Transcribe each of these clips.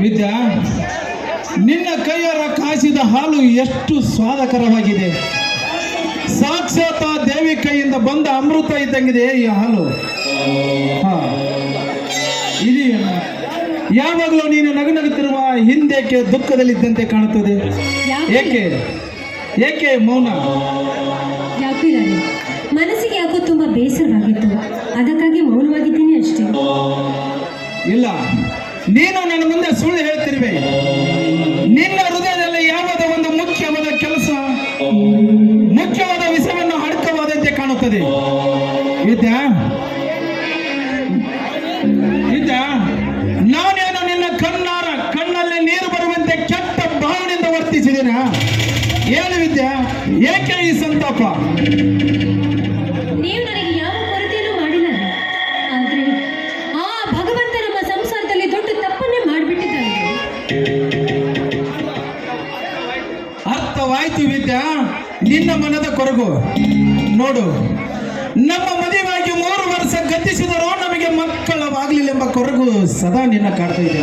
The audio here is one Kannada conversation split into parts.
ವಿದ್ಯಾ, ನಿನ್ನ ಕೈಯರ ಕಾಯಿಸಿದ ಹಾಲು ಎಷ್ಟು ಸ್ವಾದಕರವಾಗಿದೆ. ಸಾಕ್ಷಾತ್ ದೇವಿ ಕೈಯಿಂದ ಬಂದ ಅಮೃತ ಇದ್ದಂಗಿದೆ ಈ ಹಾಲು. ಹಾ. ಇದು ಯಾವಾಗಲೂ ನೀನು ನಗುನಗುತ್ತಿರುವ ಹಿಂದೇಕೆ ದುಃಖದಲ್ಲಿದ್ದಂತೆ ಕಾಣುತ್ತದೆ? ಏಕೆ? ಏಕೆ ಮೌನ? ಯಾಕೂ ಮನಸ್ಸಿಗೆ ಯಾಕೋ ತುಂಬಾ ಬೇಸರವಾಗಿತ್ತು. ಅದಕ್ಕಾಗಿ ಮೌನವಾಗಿದ್ದೀನಿ ಅಷ್ಟೇ. ಇಲ್ಲ. ನೀನು ನನ್ನ ಮುಂದೆ ಸುಳ್ಳು ಹೇಳ್ತಿರುವೆ. ನಿನ್ನ ಹೃದಯದಲ್ಲಿ ಯಾವುದ ಒಂದು ಮುಖ್ಯವಾದ ಕೆಲಸ ಮುಖ್ಯವಾದ ವಿಷಯವನ್ನು ಅಡಕವಾದಂತೆ ಕಾಣುತ್ತದೆ? ವರ್ತಿಸಿದ್ದೀನ ಏನು ವಿದ್ಯಾ? ಏಕೆ ಈ ಸಂತಾಪ? ನೀವು ನನಗೆ ಯಾವ ಕೊರತೆಯೂ ಮಾಡಿಲ್ಲ. ಆದ್ರೆ ಆ ಭಗವಂತ ನಮ್ಮ ಸಂಸಾರದಲ್ಲಿ ದೊಡ್ಡ ತಪ್ಪನ್ನೇ ಮಾಡಿಬಿಟ್ಟಿದ್ದಾನೆ. ಅರ್ಥವಾಯ್ತು ವಿದ್ಯಾ? ನಿನ್ನ ಮನದ ಕೊರಗು. ನೋಡು ನಮ್ಮ ಮದುವೆಯಾಗಿ ಮೂರು ವರ್ಷ ಗತಿಸಿದರೂ ನಮಗೆ ಮಕ್ಕಳವಾಗಲಿಲ್ಲ ಎಂಬ ಕೊರಗು ಸದಾ ನಿನ್ನ ಕಾಡ್ತಾ ಇದೆ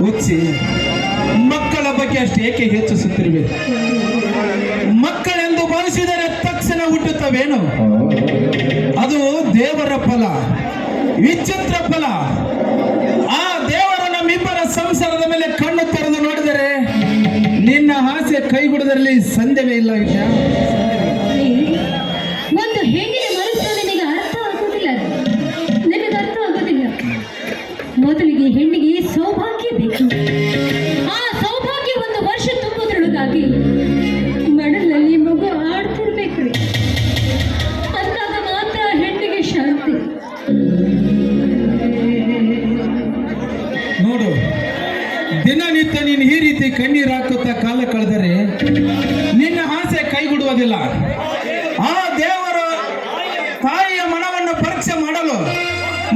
ಹುಚ್ಚಿ ಮಕ್ಕಳ ಬಗ್ಗೆ ಅಷ್ಟು ಏಕೆ ಹೆಚ್ಚಿಸುತ್ತಿರುವೆ? ಮಕ್ಕಳೆಂದು ಭಾವಿಸಿದರೆ ತಕ್ಷಣ ಹುಟ್ಟುತ್ತವೇನು? ಅದು ದೇವರ ಫಲ, ವಿಚಿತ್ರ ಫಲ. ಆ ದೇವರು ನಮ್ಮಿಬ್ಬರ ಸಂಸಾರದ ಮೇಲೆ ಕಣ್ಣು ತೆರೆದು ನೋಡಿದರೆ ನಿನ್ನ ಆಸೆ ಕೈಗುಡದಲ್ಲಿ ಸಂದೇವೇ ಇಲ್ಲ ವಿಷಯ ಒಂದು ಹೆಣ್ಣಿನ ನಿಮಗೆ ಅರ್ಥ. ನಿಮಗೆ ಅರ್ಥ ಮೊದಲಿಗೆ ಹೆಣ್ಣಿಗೆ ಸೌಭಾಗ್ಯ ಬೇಕು. ತುಂಬುವುದರೊಳಗಾಗಿ ಮಡಲಲ್ಲಿ ಮಗು ಆಡ್ತಿರ್ಬೇಕ್ರಿ. ಅಂದಾಗ ಮಾತ್ರ ಹೆಣ್ಣಿಗೆ ಶಾಂತಿ. ನೋಡು, ದಿನನಿತ್ಯ ನೀನು ಈ ರೀತಿ ಕಣ್ಣೀರು ಹಾಕುತ್ತಾ ಕಾಲ ಕಳೆದರೆ ನಿನ್ನ ಆಸೆ ಕೈಗೂಡುವುದಿಲ್ಲ. ಆ ದೇವರು ತಾಯಿಯ ಮನವನ್ನು ಪರೀಕ್ಷೆ ಮಾಡಲು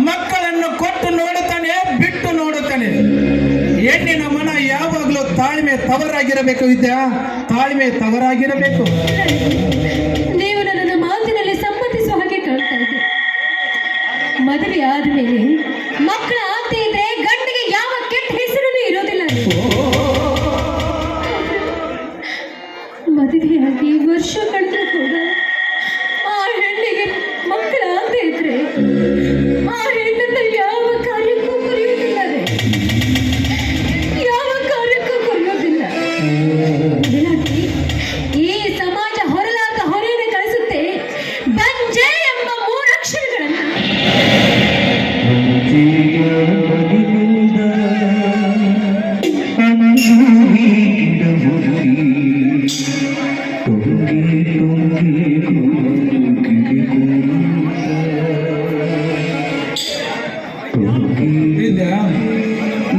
ಮಕ್ಕಳನ್ನು ಕೊಟ್ಟು ನೋಡುತ್ತಾನೆ, ಬಿಟ್ಟು ನೋಡುತ್ತಾನೆ. ಹೆಣ್ಣಿನ ತಾಳ್ಮೆ ತವರಾಗಿರಬೇಕು ವಿದ್ಯಾ. ತಾಳ್ಮೆ ತವರಾಗಿರಬೇಕು. ನೀವು ಮಾತಿನಲ್ಲಿ ಸಮ್ಮತಿಸುವ ಹಾಗೆ ಕಾಣ್ತಾ ಇದೆ. ಮದುವೆ ಆದ್ಮೇಲೆ ಮಕ್ಕಳ ಆಗ್ತಿ ಇದ್ರೆ ಗಂಡಿಗೆ ಯಾವ ಕೆಟ್ಟ ಹೆಸರು ಇರೋದಿಲ್ಲ. ಮದುವೆಯಾಗಿ ವರ್ಷ ಕಳೆದ್ರೂ ಕೂಡ ಆ ಹೆಣ್ಣಿಗೆ ಮಕ್ಕಳಾಗದೇ ಇದ್ರೆ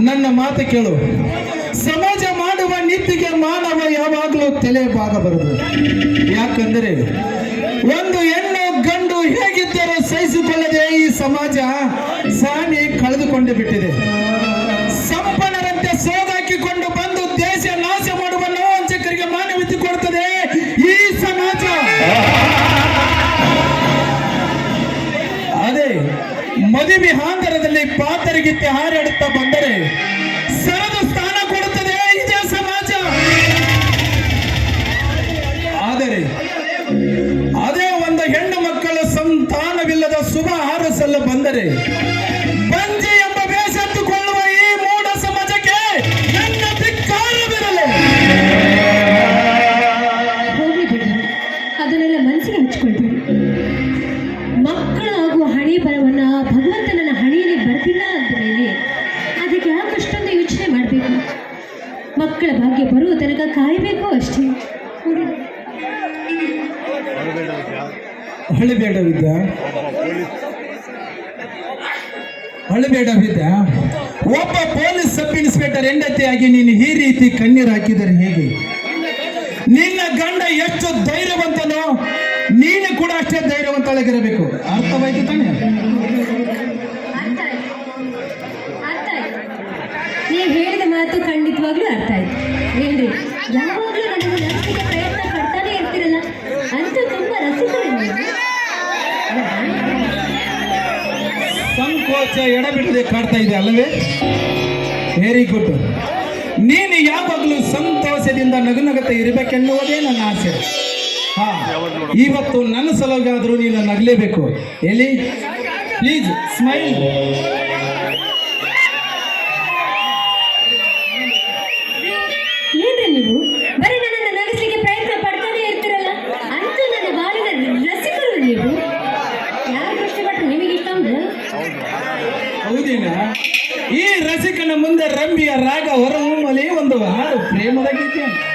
ನನ್ನ ಮಾತು ಕೇಳು. ಸಮಾಜ ಮಾಡುವ ನೀತಿಗೆ ಮಾನವ ಯಾವಾಗಲೂ ತಲೆ ಬಾಗಬಾರದು. ಯಾಕಂದರೆ ಒಂದು ಹೆಣ್ಣು ಗಂಡು ಹೇಗಿದ್ದರೂ ಸಹಿಸಿಕೊಳ್ಳದೆ ಈ ಸಮಾಜ ಸಾನಿ ಕಳೆದುಕೊಂಡು ಬಿಟ್ಟಿದೆ. ಮದುವೆ ಹಾಂದರದಲ್ಲಿ ಪಾತರಿಗಿತ್ತೆ ಹಾರಾಡುತ್ತಾ ಬಂದರೆ ಸರದ ಸ್ಥಾನ ಕೊಡುತ್ತದೆ ಇದೇ ಸಮಾಜ. ಆದರೆ ಅದೇ ಒಂದು ಹೆಣ್ಣು ಮಕ್ಕಳ ಸಂತಾನವಿಲ್ಲದ ಶುಭ ಹಾರಸಲ್ಲ ಬಂದರೆ ಬಂಜೆ ಎಂಬ ಬೇಸತ್ತುಕೊಳ್ಳುವ ಈ ಮೂಢ ಸಮಾಜಕ್ಕೆ ನನ್ನ ಧಿಕ್ಕಾರವಿರಲಿ. ಅದನ್ನೆಲ್ಲ ಮನಸ್ಸಿಗೆ ಹಚ್ಕೊಳ್ತೀವಿ ಮಕ್ಕಳಾಗುವ ಹಣೆ ಬರವನ್ನ ಭಗವಂತ ನನ್ನ ಹಣೆಯಲ್ಲಿ ಬರ್ತಿಲ್ಲ ಅಂತ ಮೇಲೆ ಅದಕ್ಕೆ ಯಾಕೆ ಅಷ್ಟೊಂದು ಯೋಚನೆ ಮಾಡಬೇಕು? ಮಕ್ಕಳ ಭಾಗ್ಯ ಬರುವ ತನಕ ಕಾಯಬೇಕು ಅಷ್ಟೇ. ನೋಡಿ. ಅಳಬೇಡ ವಿದ್ಯಾ. ಬೇಡ ವಿದ್ಯಾ. ಒಬ್ಬ ಪೊಲೀಸ್ ಸಬ್ ಇನ್ಸ್ಪೆಕ್ಟರ್ ಹೆಂಡತಿಯಾಗಿ ನೀನು ಈ ರೀತಿ ಕಣ್ಣೀರು ಹಾಕಿದರೆ ಹೇಗೆ? ನಿನ್ನ ಗಂಡ ಎಷ್ಟು ಧೈರ್ಯವಂತನೋ ನೀನು ಕೂಡ ಅಷ್ಟೇ ಧೈರ್ಯವಂತಳಾಗಿರಬೇಕು. ಅರ್ಥವಾಯ್ತು ತಾನೆ? ಅರ್ಥ ಹೇಳಿದ ಮಾತು ಖಂಡಿತವಾಗ್ಲೂ ಅರ್ಥ ಆಯ್ತು. ಹೇಳ್ರಿ ಯಾವಾಗ್ಲೂ ನನಗೆ ನಟಿಸಿಗೆ ಪ್ರಯತ್ನ ಪಡ್ತಾನೆ ಇರ್ತೀರಲ್ಲ ಅಂತೂ ತುಂಬಾ ರಸಿಕರು ಸಂಕೋಚ ಎಡಬಿಡದೆ ಕಾಡ್ತಾ ಇದೆ ಅಲ್ಲವೇ? ವೆರಿ ಗುಡ್ ನೀನು ಯಾವಾಗಲೂ ಸಂತೋಷದಿಂದ ನಗುನಗುತ್ತ ಇರಬೇಕೆನ್ನುವುದೇ ನನ್ನ ಆಸೆ. ಇವತ್ತು ನನ್ನ ಸಲುವಾಗಾದರೂ ನೀನು ನಗಲೇಬೇಕು. ಎಲ್ಲಿ? ಪ್ಲೀಸ್ ಸ್ಮೈಲ್ ಏನ್ರಿ ನೀವು? ಬರೀ ನನ್ನನ್ನು ನಗಿಸ್ಲಿಕ್ಕೆ ಪ್ರಯತ್ನ ಪಡ್ತಾನೆ ಇರ್ತೀರಲ್ಲ? ಅಂತೂ ನನ್ನ ರಸಿಕರು ನೀವು. ಯಾರು ಕಷ್ಟಪಟ್ಟರು ನಿಮಗೆ ಈ ರಸಿಕನ ಮುಂದೆ ರಂಬಿಯ ರಾಗ ಹೊರಹೊಮ್ಮಲಿ ಒಂದು ಹಾಡು ಪ್ರೇಮದ ಗೀತೆ.